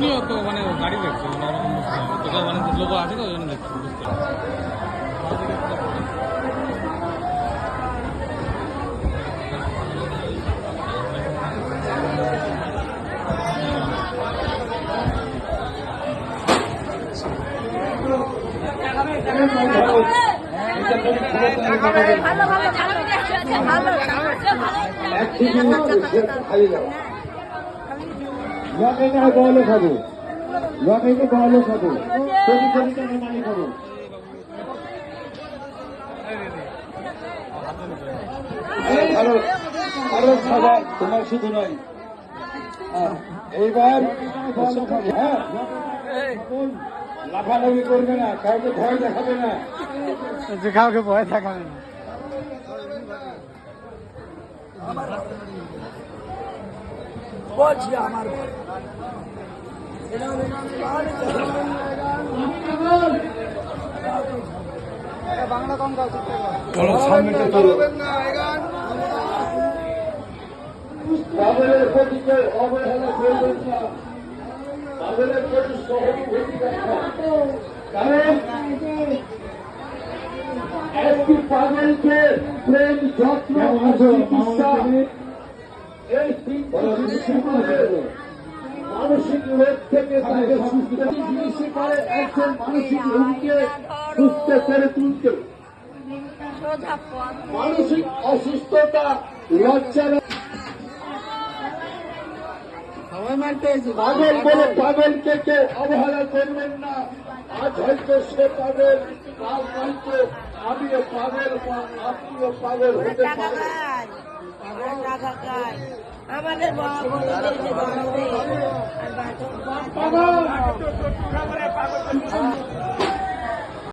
এমনিও তো মানে গাড়ি দেখছে মানে মানে লোক আছে তো ওই জন্য দেখছি বুঝতে হবে ভালো ভালো ভালো লকেটে বলে খাব লকেটে বলে খাব কোটি কোটি টাকা মানি খাব আরও আরও খাবার তোমার শুধু নয়। হ্যাঁ, এইবার হ্যাঁ লাফালাফি করবে না কাউকে ভয় দেখাবে না। কাউকে ভয় দেখাবে না। বলছি আমার বাংলা কম কারণ একটি পাগলকে প্রেম যত্ন চিকিৎসা এই মানসিক রোগ থেকে তাকে সুস্থ করে একজন মানসিক রোগীকে সুস্থ করে তুলতে। মানসিক অসুস্থতা, লজ্জা সবাই মারতে এসে পাগল বলে পাগলকে কেউ অবহেলা করবেন না। আজ হয়তো সে পাগল, কাল হয়তো আমিও পাগল বা আপনিও পাগল হতে পারেন। খায় টাকা খায় আমাদের বাবা